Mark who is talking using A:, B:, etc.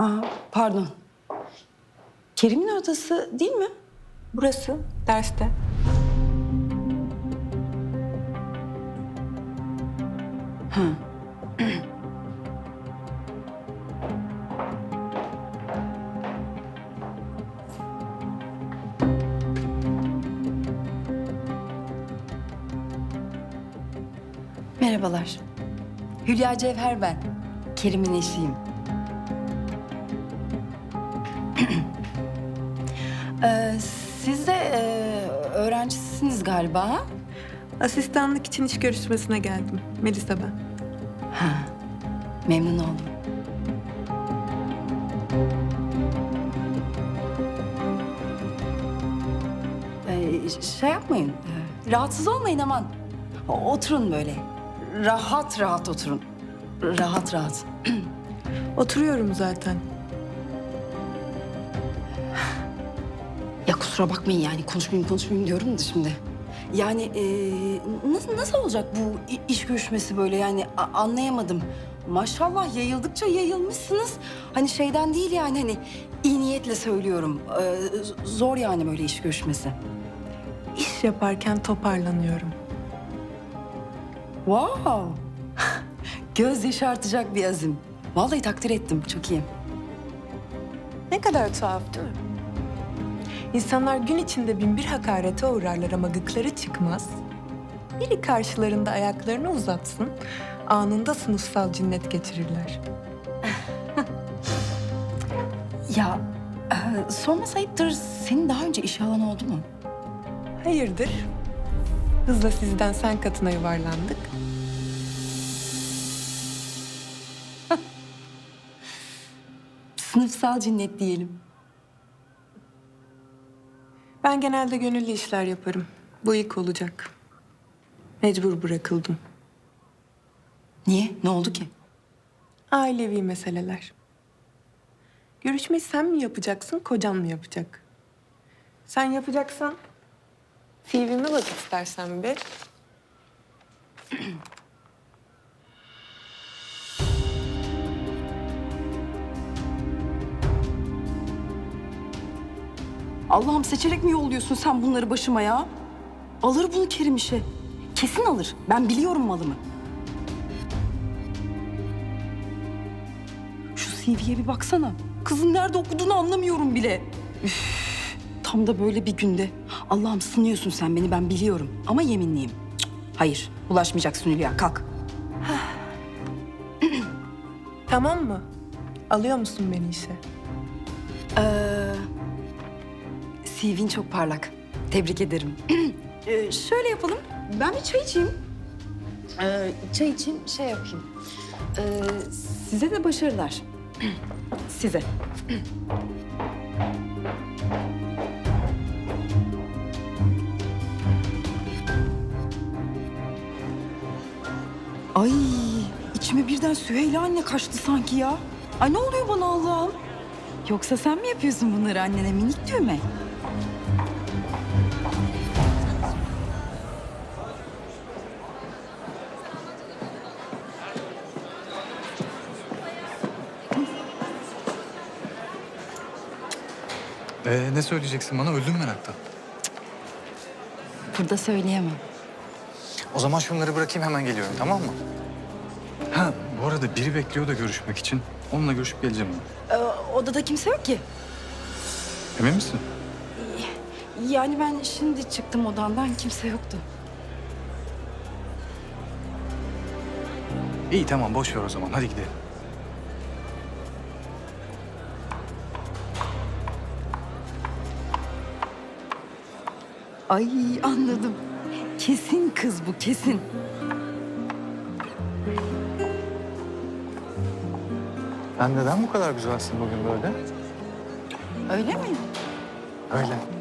A: Aa, pardon. Kerim'in odası değil mi?
B: Burası derste.
A: Merhabalar. Hülya Cevher ben. Kerim'in eşiyim. Ee, siz de e, öğrencisiniz galiba. ha?
B: Asistanlık için iş görüşmesine geldim. Melisa ben.
A: Memnun oldum. Ee, şey yapmayın. e, Rahatsız olmayın aman. O- Oturun böyle. Rahat rahat oturun. Rahat rahat.
B: Oturuyorum zaten.
A: Kusura bakmayın yani konuşmayayım konuşmayayım diyorum da şimdi. Yani e, nasıl nasıl olacak bu i- iş görüşmesi böyle yani a- anlayamadım. Maşallah yayıldıkça yayılmışsınız. Hani şeyden değil yani hani iyi niyetle söylüyorum. E, z- zor yani böyle iş görüşmesi.
B: İş yaparken toparlanıyorum.
A: Wow. Göz yaşartacak bir azim. Vallahi takdir ettim. Çok iyi.
B: Ne kadar tuhaf değil mi? İnsanlar gün içinde bin bir hakarete uğrarlar ama gıkları çıkmaz. Biri karşılarında ayaklarını uzatsın, anında sınıfsal cinnet geçirirler.
A: Ya e, sorması ayıptır. Senin daha önce iş alan oldu mu?
B: Hayırdır? Hızla sizden sen katına yuvarlandık.
A: Sınıfsal cinnet diyelim.
B: Ben genelde gönüllü işler yaparım. Bu ilk olacak. Mecbur bırakıldım.
A: Niye? Ne oldu ki?
B: Ailevi meseleler. Görüşmeyi sen mi yapacaksın, kocan mı yapacak? Sen yapacaksan CV'me bak istersen bir.
A: Allah'ım seçerek mi yolluyorsun sen bunları başıma ya? Alır bunu Kerim işe. Kesin alır. Ben biliyorum malımı. Şu CV'ye bir baksana. Kızın nerede okuduğunu anlamıyorum bile. Üf, tam da böyle bir günde. Allah'ım sınıyorsun sen beni ben biliyorum. Ama yeminliyim. Cık, hayır bulaşmayacaksın Hülya kalk.
B: Tamam mı? Alıyor musun beni işe?
A: Ee, CV'in çok parlak. Tebrik ederim. Ee, şöyle yapalım. Ben bir çay içeyim. Ee, çay için şey yapayım. Ee, size de başarılar. size. Ay içime birden Süheyla anne kaçtı sanki ya. Ay ne oluyor bana Allah'ım? Yoksa sen mi yapıyorsun bunları annene minik düğme?
C: Ee, ne söyleyeceksin bana? Öldüm meraktan.
A: Burada söyleyemem.
C: O zaman şunları bırakayım hemen geliyorum tamam mı? Ha bu arada biri bekliyor da görüşmek için. Onunla görüşüp geleceğim ben.
A: Ee, odada kimse yok ki.
C: Emin misin?
A: Yani ben şimdi çıktım odandan kimse yoktu.
C: İyi tamam boş ver o zaman. Hadi gidelim.
A: Ay anladım. Kesin kız bu kesin.
C: Sen neden bu kadar güzelsin bugün böyle?
A: Öyle mi?
C: Öyle.